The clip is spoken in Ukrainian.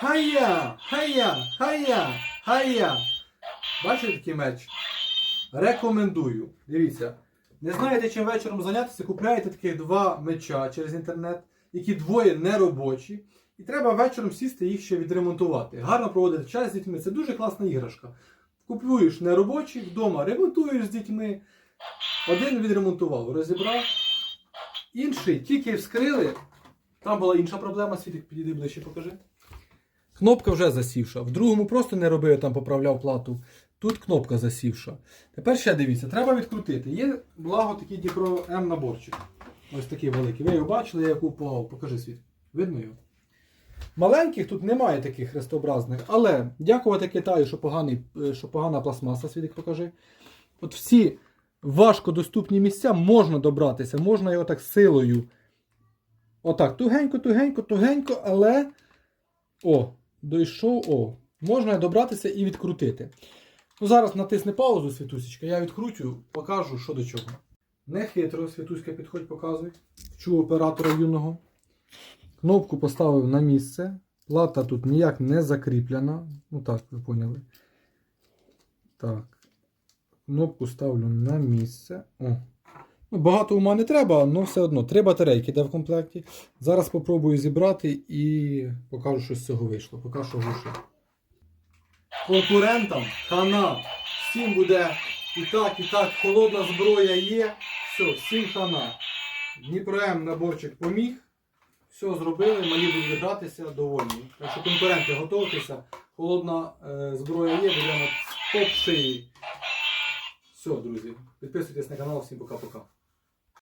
Хая! Хая! Хая! Хая! Бачите такий меч? Рекомендую. Дивіться. Не знаєте, чим вечором зайнятися, купляєте таких два меча через інтернет, які двоє неробочі. І треба вечором сісти їх ще відремонтувати. Гарно проводити час з дітьми. Це дуже класна іграшка. Купуєш неробочі, вдома ремонтуєш з дітьми. Один відремонтував, розібрав. Інший тільки вскрили. Там була інша проблема, світик підійди ближче, покажи. Кнопка вже засівша. В другому просто не робив, там поправляв плату. Тут кнопка засівша. Тепер ще дивіться, треба відкрутити. Є благо такий Діпро М наборчик. Ось такий великий. Ви його бачили, я яку плавав. Покажи світ. Видно його? Маленьких тут немає таких хрестообразних, але дякувати Китаю, що, поганий, е, що погана пластмаса, свідик покажи. От всі важкодоступні місця можна добратися, можна його так силою. Отак, тугенько, тугенько, тугенько, але. О, дійшов, о. Можна добратися і відкрутити. Ну, зараз натисни паузу, Світусечка, я відкручу, покажу, що до чого. Не хитро, Світуська, підходь, показуй. Вчу оператора юного. Кнопку поставив на місце. Плата тут ніяк не закріплена. Ну так, ви поняли. Так. Кнопку ставлю на місце. О. Ну, багато ума не треба, але все одно. Три батарейки йде в комплекті. Зараз спробую зібрати і покажу, що з цього вийшло. Що глушу. Конкурентам хана. Всім буде і так, і так. Холодна зброя є. Все, всім хана. Дніпром наборчик поміг. Все зробили, малі будуть гратися, довольні. Так що конкуренти готуйтеся. Холодна е, зброя є, будемо топ шиї. Все, друзі. Підписуйтесь на канал, всім пока-пока.